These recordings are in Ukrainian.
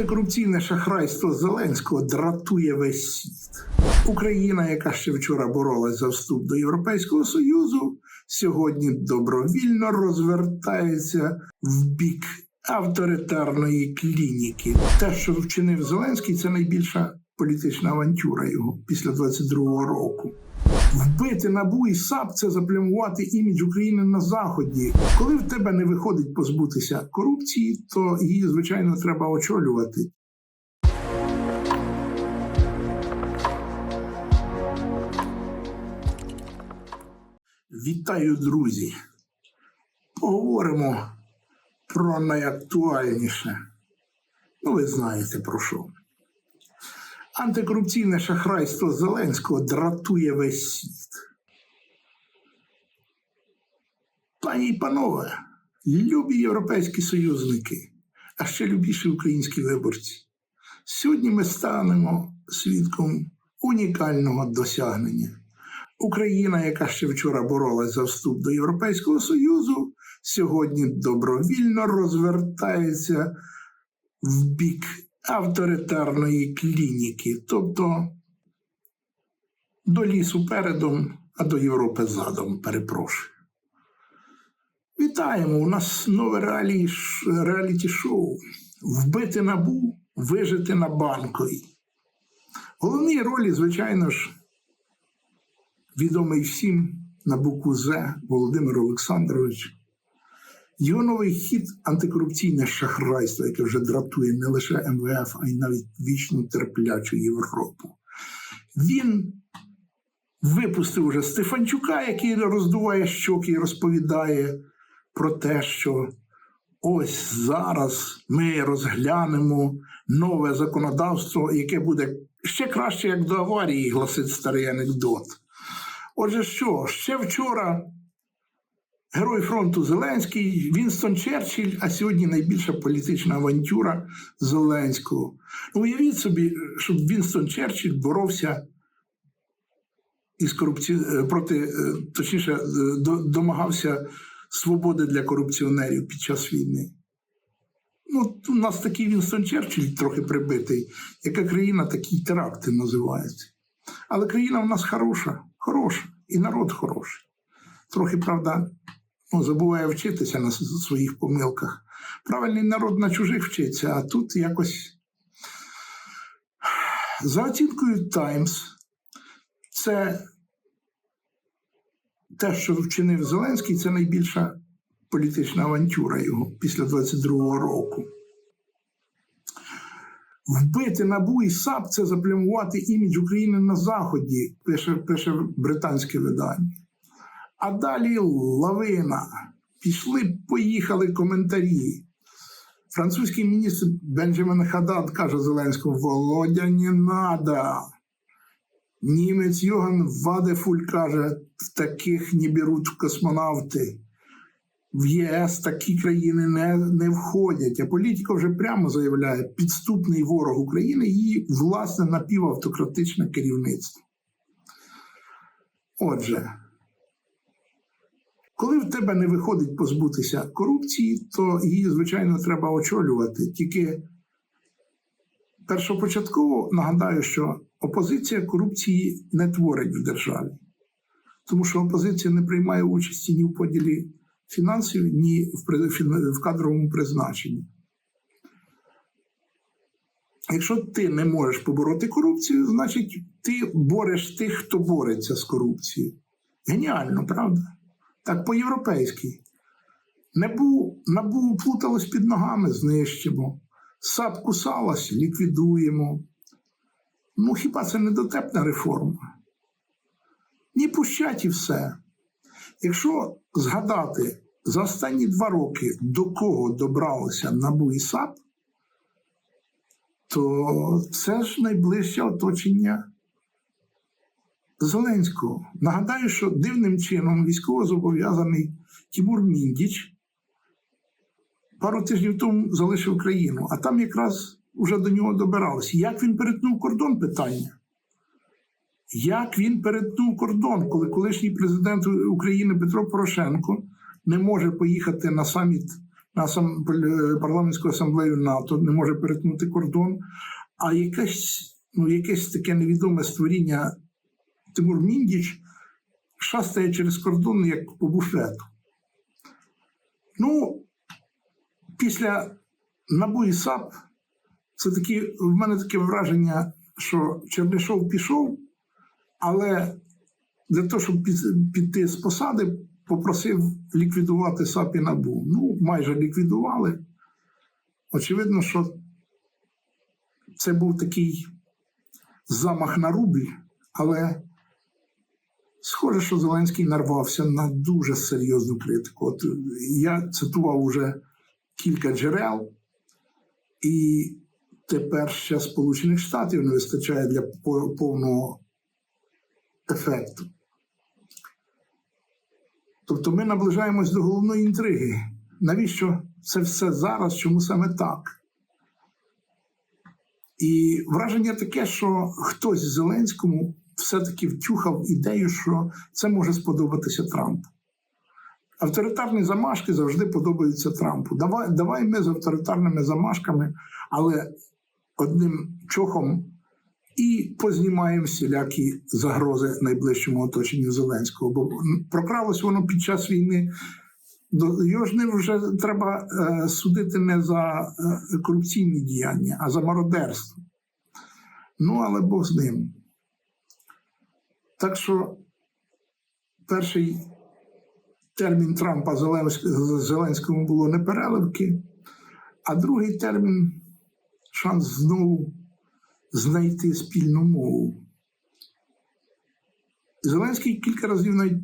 Антикорупційне шахрайство Зеленського дратує весь світ. Україна, яка ще вчора боролась за вступ до Європейського Союзу, сьогодні добровільно розвертається в бік авторитарної клініки. Те, що вчинив Зеленський, це найбільша політична авантюра його після 22-го року. Вбити набу і САП це заплямувати імідж України на заході. Коли в тебе не виходить позбутися корупції, то її звичайно треба очолювати. Вітаю, друзі! Поговоримо про найактуальніше. Ну, ви знаєте про що. Антикорупційне шахрайство Зеленського дратує весь світ. Пані і панове, любі європейські союзники, а ще любіші українські виборці. Сьогодні ми станемо свідком унікального досягнення. Україна, яка ще вчора боролась за вступ до Європейського Союзу, сьогодні добровільно розвертається в бік авторитарної клініки, тобто до лісу передом, а до Європи задом, перепрошую. Вітаємо! У нас нове реалі... реаліті-шоу. Вбити набу, вижити на банковій. Головні ролі, звичайно ж, відомий всім на букву З Володимир Олександрович. Його новий хід антикорупційне шахрайство, яке вже дратує не лише МВФ, а й навіть вічно терплячу Європу. Він випустив уже Стефанчука, який роздуває щоки і розповідає про те, що ось зараз ми розглянемо нове законодавство, яке буде ще краще, як до аварії, гласить старий анекдот. Отже, що ще вчора. Герой фронту Зеленський, Вінстон Черчилль, а сьогодні найбільша політична авантюра Зеленського. Ну, уявіть собі, щоб Вінстон Черчилль боровся із корупці... проти, точніше, домагався свободи для корупціонерів під час війни. Ну, у нас такий Вінстон Черчилль трохи прибитий. Яка країна, такі теракти називаються. Але країна в нас хороша, хороша, і народ хороший. Трохи, правда, ну, забуває вчитися на своїх помилках. Правильний народ на чужих вчиться, а тут якось. За оцінкою Таймс, це те, що вчинив Зеленський, це найбільша політична авантюра його після 22-го року. Вбити набу і САП це заплямувати імідж України на Заході, пише, пише британське видання. А далі лавина. Пішли, поїхали коментарі. Французький міністр Бенджамін Хадад каже Зеленському: Володя, не надо. Німець Йоган Вадефуль каже, таких не беруть космонавти. В ЄС такі країни не не входять. А політика вже прямо заявляє, підступний ворог України і власне напівавтократичне керівництво. Отже. Коли в тебе не виходить позбутися корупції, то її, звичайно, треба очолювати. Тільки першопочатково нагадаю, що опозиція корупції не творить в державі, тому що опозиція не приймає участі ні в поділі фінансів, ні в кадровому призначенні. Якщо ти не можеш побороти корупцію, значить ти бореш тих, хто бореться з корупцією. Геніально, правда? Так по-європейськи. Набу, набу плуталось під ногами, знищимо. САП кусалась, ліквідуємо. Ну, хіба це не дотепна реформа? Ні пущать і все. Якщо згадати за останні два роки, до кого добралося НАБУ і САП, то це ж найближче оточення Зеленського. Нагадаю, що дивним чином військовозобов'язаний Тимур Міндіч пару тижнів тому залишив країну, а там якраз вже до нього добиралися. Як він перетнув кордон питання? Як він перетнув кордон, коли колишній президент України Петро Порошенко не може поїхати на саміт на пл- парламентську асамблею НАТО, не може перетнути кордон, а якесь, ну, якесь таке невідоме створіння Тимур Міндіч шастає через кордон як по буфету. Ну, після НАБУ і САП це такі, в мене таке враження, що Чернишов пішов, але для того, щоб піти з посади, попросив ліквідувати САП і НАБУ. Ну, майже ліквідували. Очевидно, що це був такий замах на рубль, але схоже, що Зеленський нарвався на дуже серйозну критику. От я цитував уже кілька джерел, і тепер ще Сполучених Штатів не вистачає для повного ефекту. Тобто ми наближаємось до головної інтриги. Навіщо це все зараз? Чому саме так? І враження таке, що хтось Зеленському все-таки втюхав ідею, що це може сподобатися Трампу. Авторитарні замашки завжди подобаються Трампу. Давай, давай ми з авторитарними замашками, але одним чохом і познімаємо всілякі загрози найближчому оточенню Зеленського. Бо прокралось воно під час війни. Його ж не вже треба е, судити не за е, корупційні діяння, а за мародерство. Ну, але Бог з ним. Так що перший термін Трампа Зеленському було непереливки, а другий термін шанс знову знайти спільну мову. Зеленський кілька разів навіть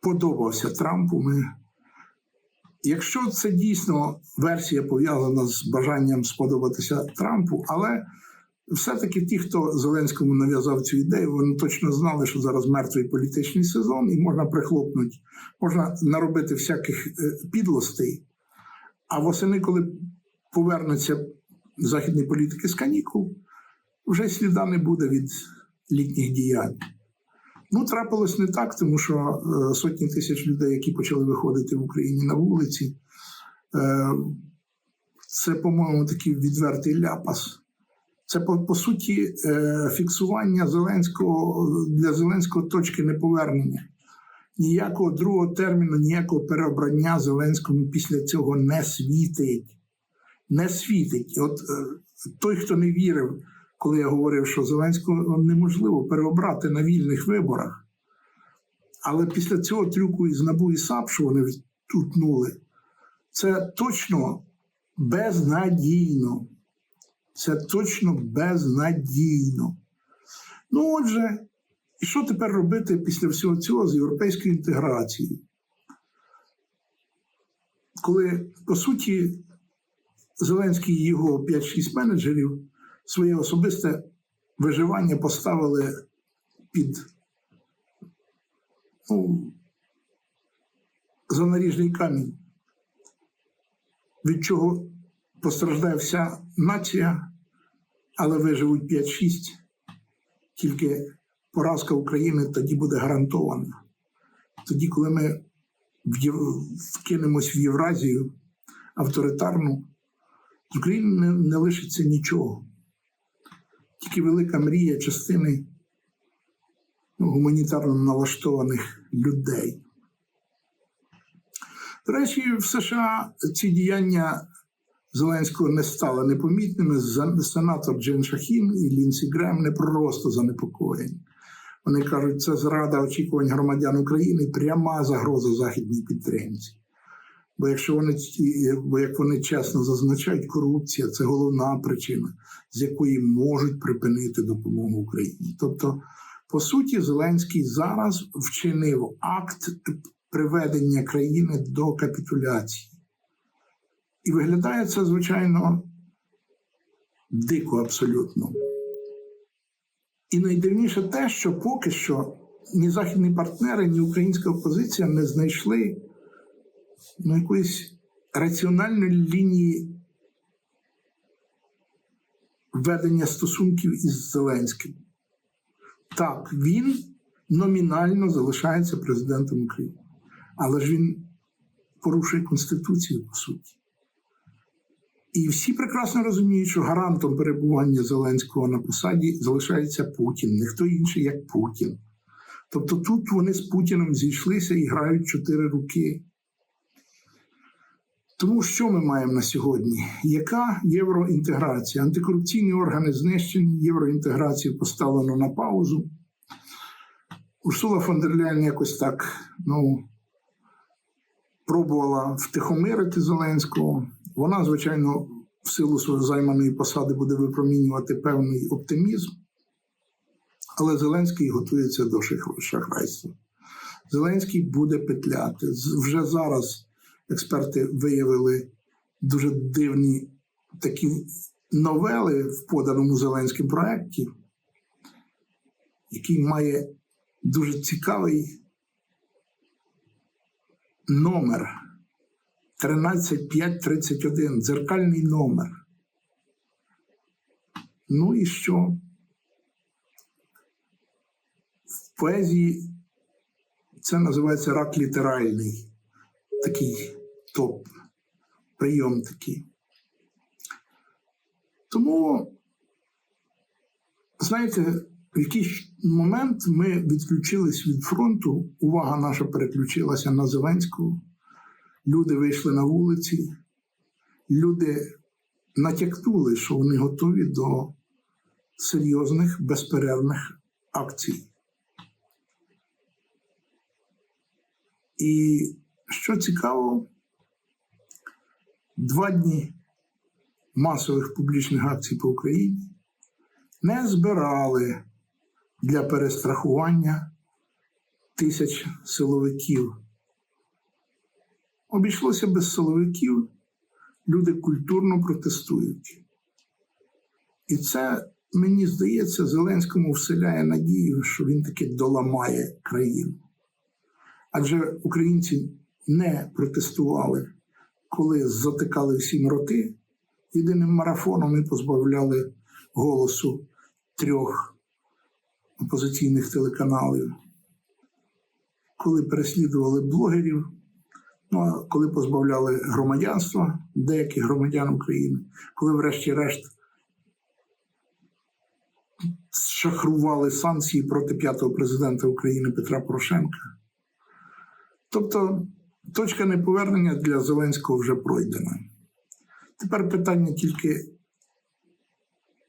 подобався Трампу. Ми... Якщо це дійсно версія пов'язана з бажанням сподобатися Трампу, але все-таки ті, хто Зеленському нав'язав цю ідею, вони точно знали, що зараз мертвий політичний сезон, і можна прихлопнути, можна наробити всяких е, підлостей. А восени, коли повернуться західні політики з канікул, вже сліда не буде від літніх діянь. Ну, трапилось не так, тому що е, сотні тисяч людей, які почали виходити в Україні на вулиці, е, це, по-моєму, такий відвертий ляпас. Це по, по суті е, фіксування Зеленського для Зеленського точки неповернення. Ніякого другого терміну, ніякого переобрання Зеленському після цього не світить. Не світить. От е, той, хто не вірив, коли я говорив, що Зеленського неможливо переобрати на вільних виборах. Але після цього трюку із НАБУ і САП, що вони втутнули, це точно безнадійно. Це точно безнадійно. Ну, отже, і що тепер робити після всього цього з європейською інтеграцією? Коли, по суті, Зеленський і його 5-6 менеджерів своє особисте виживання поставили під ну, за наріжний камінь, від чого постраждає вся нація, але виживуть 5-6. Тільки поразка України тоді буде гарантована. Тоді, коли ми вкинемось в Євразію авторитарну, з України не, не лишиться нічого. Тільки велика мрія частини ну, гуманітарно налаштованих людей. До речі, в США ці діяння Зеленського не стали непомітними. Сенатор Джен Шахін і Лінсі Грем не просто занепокоєні. Вони кажуть, це зрада очікувань громадян України, пряма загроза західній підтримці. Бо якщо вони бо як вони чесно зазначають, корупція це головна причина, з якої можуть припинити допомогу Україні. Тобто, по суті, Зеленський зараз вчинив акт приведення країни до капітуляції. І виглядає це, звичайно, дико абсолютно. І найдивніше те, що поки що ні західні партнери, ні українська опозиція не знайшли ну, якоїсь раціональної лінії ведення стосунків із Зеленським. Так, він номінально залишається президентом України, але ж він порушує Конституцію, по суті. І всі прекрасно розуміють, що гарантом перебування Зеленського на посаді залишається Путін, ніхто інший, як Путін. Тобто тут вони з Путіним зійшлися і грають чотири руки. Тому що ми маємо на сьогодні? Яка євроінтеграція? Антикорупційні органи знищені, євроінтеграцію поставлено на паузу. Урсула фон дер Ляйн якось так ну, пробувала втихомирити Зеленського. Вона, звичайно, в силу своєї займаної посади буде випромінювати певний оптимізм, але Зеленський готується до шах- шахрайства. Зеленський буде петляти. Вже зараз експерти виявили дуже дивні такі новели в поданому Зеленським проєкті, який має дуже цікавий номер 13531, дзеркальний номер. Ну і що? В поезії це називається рак літеральний. Такий топ, прийом такий. Тому, знаєте, в якийсь момент ми відключились від фронту, увага наша переключилася на Зеленського. Люди вийшли на вулиці, люди натякнули, що вони готові до серйозних безперервних акцій. І що цікаво, два дні масових публічних акцій по Україні не збирали для перестрахування тисяч силовиків. Обійшлося без силовиків, люди культурно протестують. І це, мені здається, Зеленському вселяє надію, що він таки доламає країну. Адже українці не протестували, коли затикали всім роти. Єдиним марафоном і позбавляли голосу трьох опозиційних телеканалів, коли переслідували блогерів, коли позбавляли громадянства деяких громадян України, коли, врешті-решт, шахрували санкції проти п'ятого президента України Петра Порошенка. Тобто точка неповернення для Зеленського вже пройдена. Тепер питання тільки,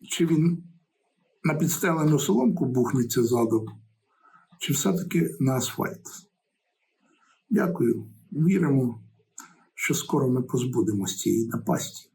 чи він на підстелену соломку бухнеться задом, чи все-таки на асфальт. Дякую. Віримо, що скоро ми позбудемося цієї напасті.